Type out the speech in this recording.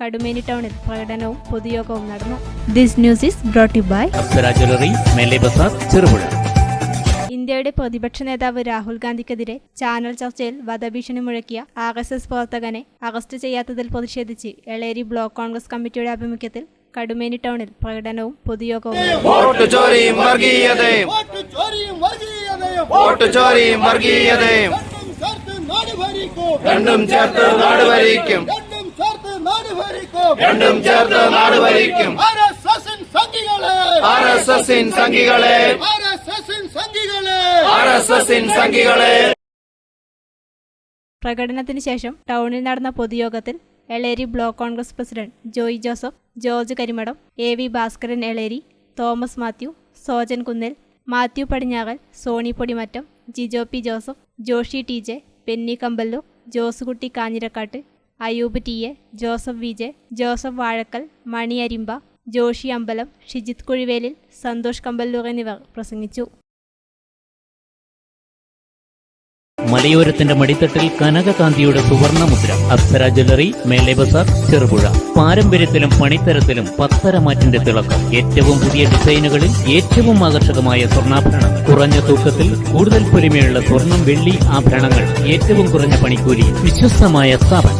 കടുമേനി ടൗണിൽ പ്രകടനവും പൊതുയോഗവും നടന്നു. This news is brought by Cherupuzha. ഇന്ത്യയുടെ പ്രതിപക്ഷ നേതാവ് രാഹുൽ ഗാന്ധിക്കെതിരെ ചാനൽ ചർച്ചയിൽ വധഭീഷണി മുഴക്കിയ ആർ എസ് എസ് പ്രവർത്തകനെ അറസ്റ്റ് ചെയ്യാത്തതിൽ പ്രതിഷേധിച്ച് എളേരി ബ്ലോക്ക് കോൺഗ്രസ് കമ്മിറ്റിയുടെ ആഭിമുഖ്യത്തിൽ കടുമേനി ടൗണിൽ പ്രകടനവും പൊതുയോഗവും നടന്നു. വോട്ട് ചോരിയും വർഗീയതയും. വോട്ട് ചോരിയും വർഗീയതയും. വോട്ട് ചോരിയും വർഗീയതയും രണ്ടും ചേർത്ത് നാട് ഭരിക്കും. ഭരിക്കും രണ്ടും ചേർത്ത് നാട് ഭരിക്കും രണ്ടും ചേർത്ത് നാട് ഭരിക്കും ആർ എസ് എസിൻ സംഘികളെ? ആർ എസ് എസിൻ സംഘികളെ. ആർ എസ് എസിൻ സംഘികളെ. ആർ എസ് എസിൻ സംഘികളെ. പ്രകടനത്തിന് ശേഷം ടൗണിൽ നടന്ന പൊതുയോഗത്തിൽ Eleri block Congress president Joy Joseph George Karimadam A V Bhaskaran Eleri Thomas Mathew Sojan Kunnil Mathew Padinjakal Soni Podimattam Jijo P Joseph Joshi T J Penny Kambalur Josukutty Kanjirakkattu Ayub T A Joseph V J Joseph Vazhakkal Mani Arimba Joshi Ambalam Shijith Kuzhivelil Santhosh Kampallur എന്നിവർ പ്രസംഗിച്ചു. മലയോരത്തിന്റെ മടിത്തട്ടിൽ കനകകാന്തിയുടെ സുവർണ മുദ്ര Apsara jewellery മേലെ ബസാർ ചെറുപുഴ. പാരമ്പര്യത്തിലും പണിത്തരത്തിലും പത്തരമാറ്റിന്റെ തിളക്കം. ഏറ്റവും പുതിയ ഡിസൈനുകളിൽ ഏറ്റവും ആകർഷകമായ സ്വർണാഭരണം. കുറഞ്ഞ തൂക്കത്തിൽ കൂടുതൽ പൊലിമയുള്ള സ്വർണം വെള്ളി ആഭരണങ്ങൾ ഏറ്റവും കുറഞ്ഞ പണിക്കൂലി വിശ്വസ്തമായ സ്ഥാപനം.